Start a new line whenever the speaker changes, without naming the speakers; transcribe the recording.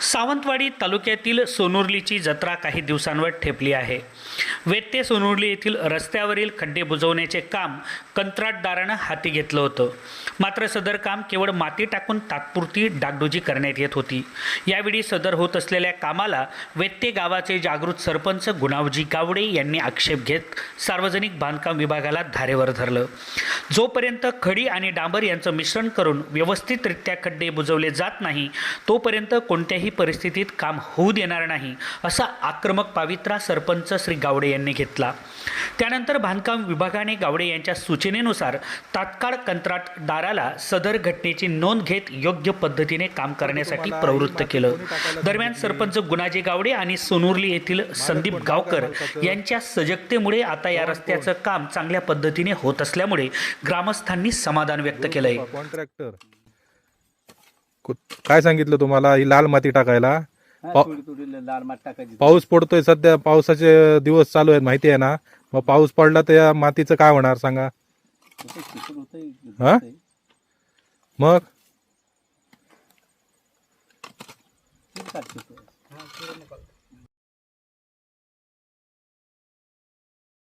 सावंतवाडी तालुक्यातील सोनुर्लीची जत्रा काही दिवसांवर ठेपली आहे. वेत्ते सोनुर्ली येथील रस्त्यावरील खड्डे बुजवण्याचे काम कंत्राटदारानं हाती घेतलं होतं. मात्र सदर काम केवळ माती टाकून तात्पुरती डागडुजी करण्यात येत होती. यावेळी सदर होत असलेल्या कामाला वेत्ते गावाचे जागृत सरपंच गुणावजी गावडे यांनी आक्षेप घेत सार्वजनिक बांधकाम विभागाला धारेवर धरलं. जोपर्यंत खडी आणि डांबर यांचं मिश्रण करून व्यवस्थितरित्या खड्डे बुजवले जात नाही तोपर्यंत कोणत्याही परिस्थितीत काम होऊ देणार नाही असा आक्रमक पावित्रा सरपंच श्री गावडे यांनी घेतला. त्यानंतर बांधकाम विभागाने गावडे यांच्या सूचनेनुसार तात्काळ कंत्राटदाराला सदर घटनेची नोंद घेत योग्य पद्धतीने काम करण्यासाठी प्रवृत्त केलं. दरम्यान सरपंच गुणाजी गावडे आणि सोनुर्ली येथील संदीप गावकर यांच्या सजगतेमुळे आता या रस्त्याचं काम चांगल्या पद्धतीने होत असल्यामुळे ग्रामस्थांनी समाधान व्यक्त केलंय.
काय सांगितलं तुम्हाला? ही लाल माती टाकायला. पा-
थोडी थोडी लाल माठ टाकायची
पाऊस पडतोय सध्या पावसाचे दिवस चालू आहेत माहिती आहे ना मग पाऊस पडला तर या मातीचं काय होणार सांगा
होतंय, चिखल होतंय,
हा?
होतंय.
मग?